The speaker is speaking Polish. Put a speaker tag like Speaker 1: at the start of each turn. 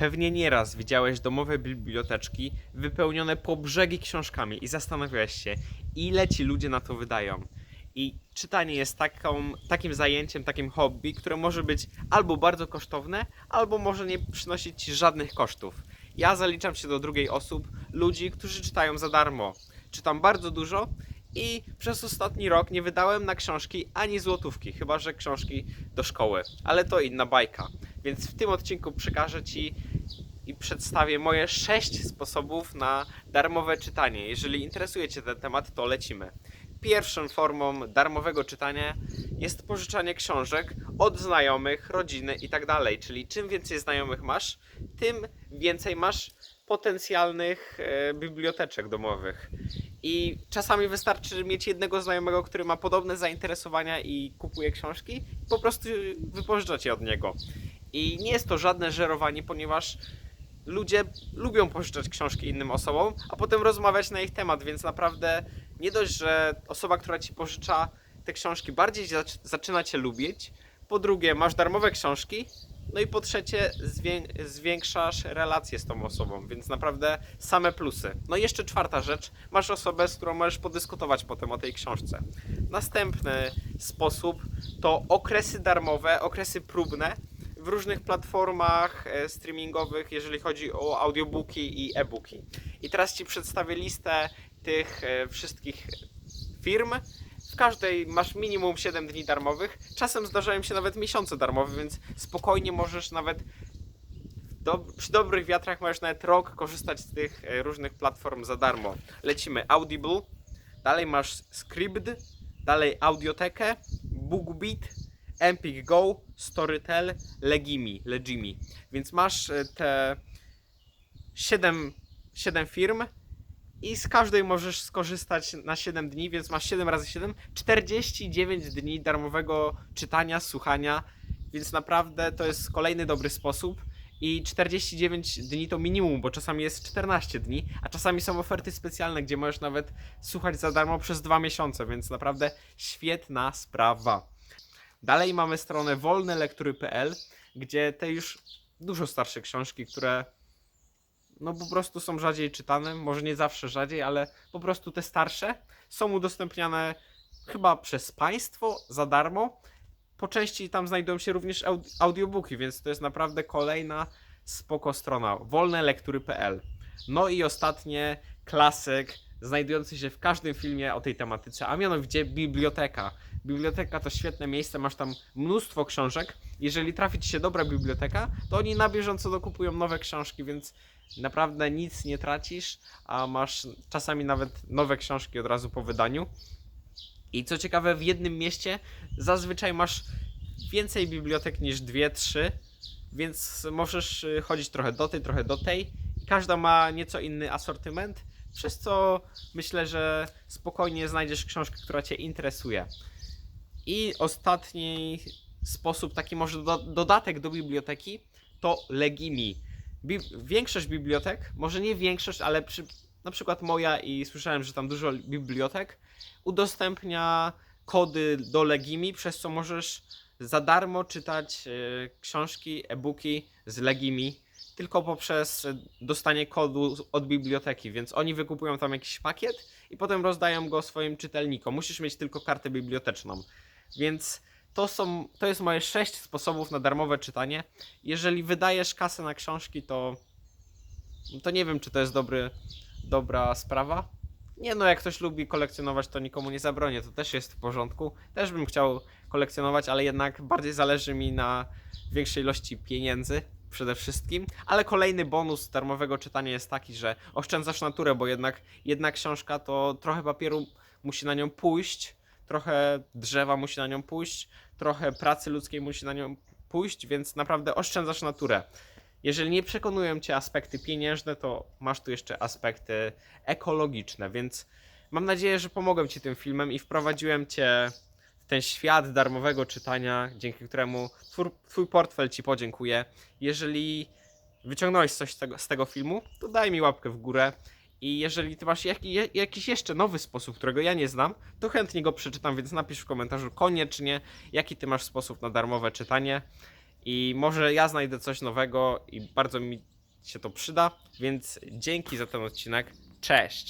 Speaker 1: Pewnie nieraz widziałeś domowe biblioteczki wypełnione po brzegi książkami i zastanawiałeś się, ile ci ludzie na to wydają. I czytanie jest taką, takim zajęciem, takim hobby, które może być albo bardzo kosztowne, albo może nie przynosić ci żadnych kosztów. Ja zaliczam się do drugiej osób, ludzi, którzy czytają za darmo. Czytam bardzo dużo i przez ostatni rok nie wydałem na książki ani złotówki, chyba że książki do szkoły. Ale to inna bajka. Więc w tym odcinku przekażę Ci i przedstawię moje 6 sposobów na darmowe czytanie. Jeżeli interesuje Cię ten temat, to lecimy. Pierwszą formą darmowego czytania jest pożyczanie książek od znajomych, rodziny itd. Czyli czym więcej znajomych masz, tym więcej masz potencjalnych e, biblioteczek domowych. I czasami wystarczy mieć jednego znajomego, który ma podobne zainteresowania i kupuje książki, i po prostu wypożyczać je od niego. I nie jest to żadne żerowanie, ponieważ ludzie lubią pożyczać książki innym osobom, a potem rozmawiać na ich temat, więc naprawdę nie dość, że osoba, która ci pożycza te książki bardziej zac- zaczyna cię lubić, po drugie masz darmowe książki, no i po trzecie zwię- zwiększasz relacje z tą osobą, więc naprawdę same plusy. No i jeszcze czwarta rzecz, masz osobę, z którą możesz podyskutować potem o tej książce. Następny sposób to okresy darmowe, okresy próbne w różnych platformach e, streamingowych, jeżeli chodzi o audiobooki i e-booki. I teraz Ci przedstawię listę tych e, wszystkich firm. W każdej masz minimum 7 dni darmowych. Czasem zdarzają się nawet miesiące darmowe, więc spokojnie możesz nawet do, przy dobrych wiatrach możesz nawet rok korzystać z tych e, różnych platform za darmo. Lecimy Audible, dalej masz Scribd, dalej Audiotekę, BookBeat, Empik Go, Storytel, Legimi, Legimi. Więc masz e, te 7, 7 firm i z każdej możesz skorzystać na 7 dni, więc masz 7 razy 7, 49 dni darmowego czytania, słuchania, więc naprawdę to jest kolejny dobry sposób. I 49 dni to minimum, bo czasami jest 14 dni, a czasami są oferty specjalne, gdzie możesz nawet słuchać za darmo przez 2 miesiące, więc naprawdę świetna sprawa. Dalej mamy stronę wolnelektury.pl, gdzie te już dużo starsze książki, które no po prostu są rzadziej czytane, może nie zawsze rzadziej, ale po prostu te starsze są udostępniane chyba przez państwo za darmo. Po części tam znajdują się również aud- audiobooki, więc to jest naprawdę kolejna spoko strona wolnelektury.pl. No i ostatnie klasyk znajdujący się w każdym filmie o tej tematyce, a mianowicie biblioteka. Biblioteka to świetne miejsce, masz tam mnóstwo książek. Jeżeli trafi ci się dobra biblioteka, to oni na bieżąco dokupują nowe książki, więc naprawdę nic nie tracisz, a masz czasami nawet nowe książki od razu po wydaniu. I co ciekawe, w jednym mieście zazwyczaj masz więcej bibliotek niż dwie, trzy, więc możesz y, chodzić trochę do tej, trochę do tej. Każda ma nieco inny asortyment, przez co myślę, że spokojnie znajdziesz książkę, która Cię interesuje. I ostatni sposób, taki może do, dodatek do biblioteki, to Legimi. Bi większość bibliotek, może nie większość, ale przy, na przykład moja i słyszałem, że tam dużo bibliotek, udostępnia kody do Legimi, przez co możesz za darmo czytać e, książki, e-booki z Legimi, tylko poprzez e, dostanie kodu od biblioteki, więc oni wykupują tam jakiś pakiet i potem rozdają go swoim czytelnikom. Musisz mieć tylko kartę biblioteczną. Więc to, są, to jest moje 6 sposobów na darmowe czytanie. Jeżeli wydajesz kasę na książki, to, to nie wiem, czy to jest dobry, dobra sprawa. Nie no, jak ktoś lubi kolekcjonować, to nikomu nie zabronię, to też jest w porządku. Też bym chciał kolekcjonować, ale jednak bardziej zależy mi na większej ilości pieniędzy przede wszystkim. Ale kolejny bonus darmowego czytania jest taki, że oszczędzasz naturę, bo jednak jedna książka to trochę papieru musi na nią pójść, trochę drzewa musi na nią pójść, trochę pracy ludzkiej musi na nią pójść, więc naprawdę oszczędzasz naturę. Jeżeli nie przekonują cię aspekty pieniężne, to masz tu jeszcze aspekty ekologiczne, więc mam nadzieję, że pomogłem ci tym filmem i wprowadziłem cię ten świat darmowego czytania, dzięki któremu twór, twój portfel ci podziękuje. Jeżeli wyciągnąłeś coś z tego, z tego filmu, to daj mi łapkę w górę. I jeżeli ty masz jaki, jakiś jeszcze nowy sposób, którego ja nie znam, to chętnie go przeczytam, więc napisz w komentarzu koniecznie, jaki ty masz sposób na darmowe czytanie. I może ja znajdę coś nowego i bardzo mi się to przyda, więc dzięki za ten odcinek. Cześć!